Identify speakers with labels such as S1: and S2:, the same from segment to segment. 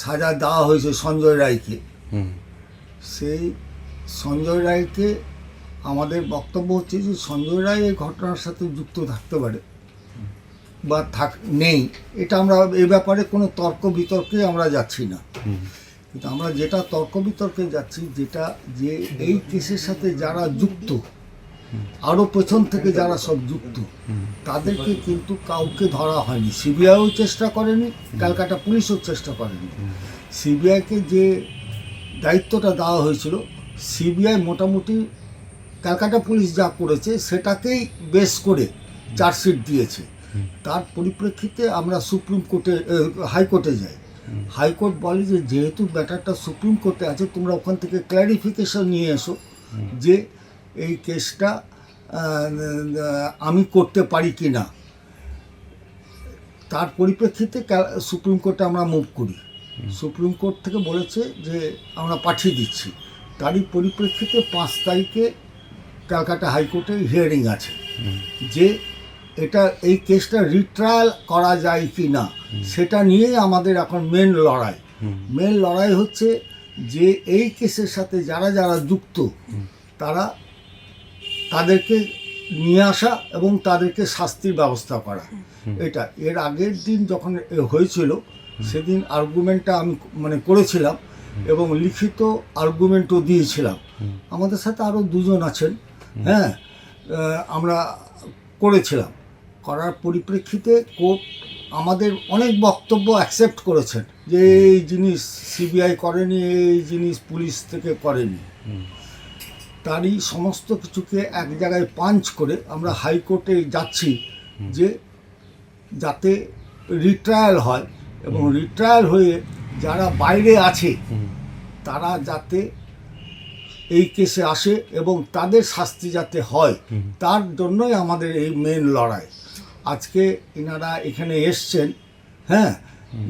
S1: সাজা দেওয়া হয়েছে সঞ্জয় রায়কে। সেই সঞ্জয় রায়কে আমাদের বক্তব্য হচ্ছে যে সঞ্জয় রায় এই ঘটনার সাথে যুক্ত থাকতে পারে বা থাক নেই। এটা আমরা এ ব্যাপারে কোনো তর্ক বিতর্কে আমরা যাচ্ছি না। কিন্তু আমরা যেটা তর্ক বিতর্কে যাচ্ছি যেটা যে এই কেসের সাথে যারা যুক্ত আরও পেছন থেকে যারা সব যুক্ত, তাদেরকে কিন্তু কাউকে ধরা হয়নি। সিবিআইও চেষ্টা করেনি, ক্যালকাটা পুলিশও চেষ্টা করেনি। সিবিআইকে যে দায়িত্বটা দেওয়া হয়েছিল, সিবিআই মোটামুটি ক্যালকাটা পুলিশ যা করেছে, সেটাকেই বেস করে চার্জশিট দিয়েছে। তার পরিপ্রেক্ষিতে আমরা সুপ্রিম কোর্টে হাইকোর্টে যাই। হাইকোর্ট বলে যে, যেহেতু ব্যাটারটা সুপ্রিম কোর্টে আছে, তোমরা ওখান থেকে ক্ল্যারিফিকেশন নিয়ে এসো যে এই কেসটা আমি করতে পারি কি না তার পরিপ্রেক্ষিতে সুপ্রিম কোর্টে আমরা মুভ করি। সুপ্রিম কোর্ট থেকে বলেছে যে আমরা পাঠিয়ে দিচ্ছি। তারই পরিপ্রেক্ষিতে পাঁচ তারিখে ক্যালকাটা হাইকোর্টে হিয়ারিং আছে। যে এটা এই কেসটা রিট্রায়াল করা যায় কি না সেটা নিয়েই আমাদের এখন মেন লড়াই। মেন লড়াই হচ্ছে যে এই কেসের সাথে যারা যারা যুক্ত তারা তাদেরকে নিয়ে আসা এবং তাদেরকে শাস্তির ব্যবস্থা করা। এটা। এর আগের দিন যখন এ হয়েছিল সেদিন আর্গুমেন্টটা আমি মানে করেছিলাম এবং লিখিত আর্গুমেন্টও দিয়েছিলাম। আমাদের সাথে আরও দুজন আছেন হ্যাঁ? আমরা করেছিলাম। করার পরিপ্রেক্ষিতে কোর্ট আমাদের অনেক বক্তব্য অ্যাকসেপ্ট করেছেন যে এই জিনিস সিবিআই করেনি এই জিনিস পুলিশ থেকে করেনি। তারই সমস্ত কিছুকে এক জায়গায় পাঞ্চ করে আমরা হাইকোর্টে যাচ্ছি যে যাতে রিট্রায়াল হয় এবং রিট্রায়াল হয়ে যারা বাইরে আছে তারা যাতে এই কেসে আসে এবং তাদের শাস্তি যাতে হয় তার জন্যই আমাদের এই মেন লড়াই। আজকে এনারা এখানে এসছেন হ্যাঁ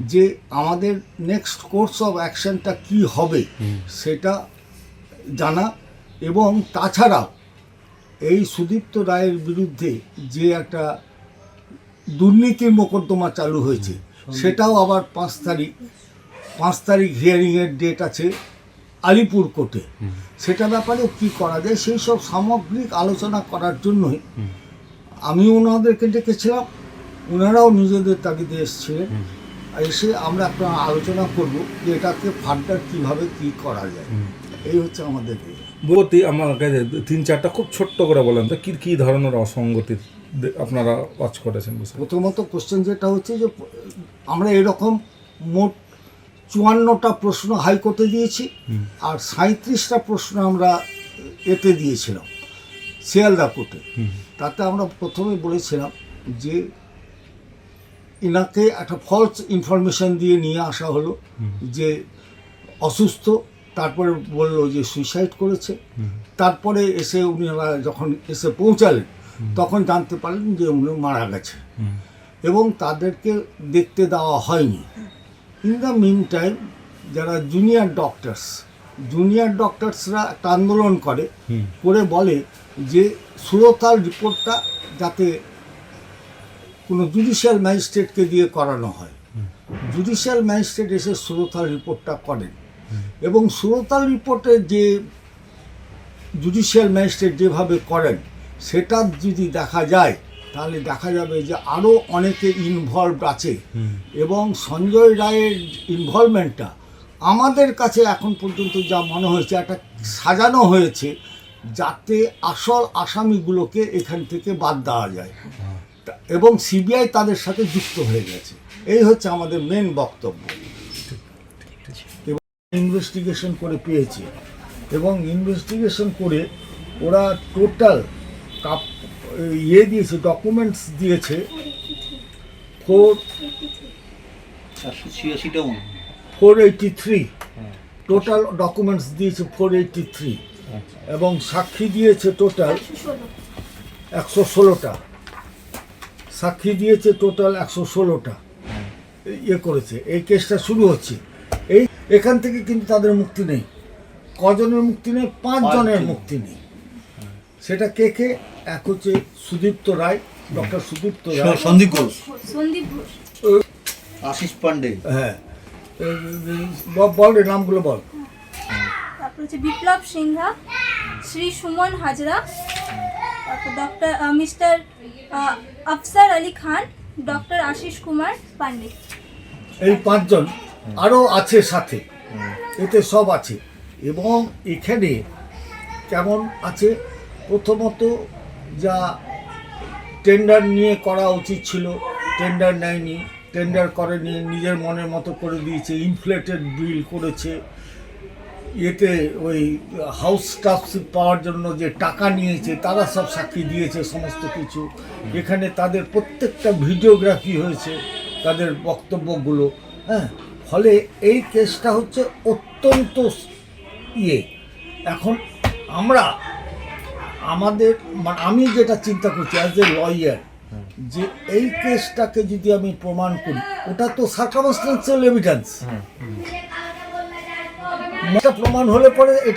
S1: যে আমাদের নেক্সট কোর্স অফ অ্যাকশনটা কি হবে সেটা জানা এবং তাছাড়াও এই সুদীপ্ত রায়ের বিরুদ্ধে যে একটা দুর্নীতির মোকদ্দমা চালু হয়েছে সেটাও আবার পাঁচ তারিখ পাঁচ তারিখ হিয়ারিংয়ের ডেট আছে আলিপুর কোর্টে। সেটা ব্যাপারে কি করা যায় সেই সব সামগ্রিক আলোচনা করার জন্যই আমি ওনাদেরকে ডেকেছিলাম ওনারাও নিজেদের তাগিদে এসেছিলেন। এসে আমরা একটা আলোচনা করব যে এটাকে ফার্দার কীভাবে কী করা যায়। এই হচ্ছে আমাদের
S2: বলতে আমাকে তিন চারটা খুব ছোট্ট করে বলেন তো কি কি ধরনের অসঙ্গতি আপনারা ওয়াচ করেছেন
S1: প্রথমত কোশ্চেন যেটা হচ্ছে যে আমরা এরকম মোট চুয়ান্নটা প্রশ্ন হাইকোর্টে দিয়েছি আর সাঁত্রিশটা প্রশ্ন আমরা এতে দিয়েছিলাম শিয়ালদা কোর্টে। তাতে আমরা প্রথমে বলেছিলাম যে এনাকে একটা ফলস ইনফরমেশন দিয়ে নিয়ে আসা হলো যে অসুস্থ তারপরে বলল যে সুইসাইড করেছে। তারপরে এসে উনারা যখন এসে পৌঁছালেন তখন জানতে পারলেন যে উনি মারা গেছে। এবং তাদেরকে দেখতে দেওয়া হয়নি। ইন দ্য মিন টাইম যারা জুনিয়র ডক্টরস জুনিয়র ডক্টরসরা একটা আন্দোলন করে করে বলে যে সুরতাল রিপোর্টটা যাতে কোনো জুডিশিয়াল ম্যাজিস্ট্রেটকে দিয়ে করানো হয়। জুডিশিয়াল ম্যাজিস্ট্রেট এসে সুরতাল রিপোর্টটা করেন। এবং সুরতাল রিপোর্টে যে জুডিশিয়াল ম্যাজিস্ট্রেট যেভাবে করেন সেটা যদি দেখা যায় তাহলে দেখা যাবে যে আরও অনেকে ইনভলভ আছে। এবং সঞ্জয় রায়ের ইনভলভমেন্টটা আমাদের কাছে এখন পর্যন্ত যা মনে হয়েছে একটা সাজানো হয়েছে যাতে আসল আসামিগুলোকে এখান থেকে বাদ দেওয়া যায়। এবং সিবিআই তাদের সাথে যুক্ত হয়ে গেছে। এই হচ্ছে আমাদের মেন বক্তব্য। ইনভেস্টিগেশন করে পেয়েছে। এবং ইনভেস্টিগেশন করে ওরা টোটাল কাপ ইয়ে দিয়েছে ডকুমেন্টস দিয়েছে। ফোর
S3: হয়।
S1: Four eighty three total documents দিয়েছে ফোর এইটি থ্রি এবং সাক্ষী দিয়েছে টোটাল একশো ষোলোটা। সাক্ষী দিয়েছে টোটাল একশো ষোলোটা। ইয়ে করেছে। এই কেসটা শুরু হচ্ছে। এখান থেকে কিন্তু তাদের মুক্তি নেই। কজনের মুক্তি নেই? পাঁচ জনের মুক্তি নেই। সেটা কে কে? এক হচ্ছে সুদীপ্ত রায় ডক্টর সুদীপ্ত রায়।
S3: সন্দীপ ঘোষ।
S4: সন্দীপ ঘোষ।
S3: আশিস পান্ডে।
S1: হ্যাঁ। বল রে নামগুলো বল।
S4: তারপর হচ্ছে বিপ্লব সিংহা শ্রী সুমন হাজরা তারপর doctor mister Afsar Ali Khan doctor Ashis Kumar Pandey.
S1: এই পাঁচজন আরও আছে সাথে। এতে সব আছে। এবং এখানে কেমন আছে? প্রথমত যা টেন্ডার নিয়ে করা উচিত ছিল টেন্ডার নেয়নি টেন্ডার করে নিয়ে নিজের মনের মতো করে দিয়েছে ইনফ্লেটেড বিল করেছে। এতে ওই হাউস স্টাফশিপ পাওয়ার জন্য যে টাকা নিয়েছে, তারা সব সাক্ষী দিয়েছে সমস্ত কিছু। এখানে তাদের প্রত্যেকটা ভিডিওগ্রাফি হয়েছে, তাদের বক্তব্যগুলো হ্যাঁ? ফলে এই কেসটা হচ্ছে অত্যন্ত ইয়ে। এখন আমরা আমাদের মানে আমি যেটা চিন্তা করছি অ্যাজ এ লয়ার যে এই কেসটাকে যদি আমি প্রমাণ করি ওটা তো সার্কামস্টেন্সিয়াল এভিডেন্স এটা প্রমাণ হলে পরে এটা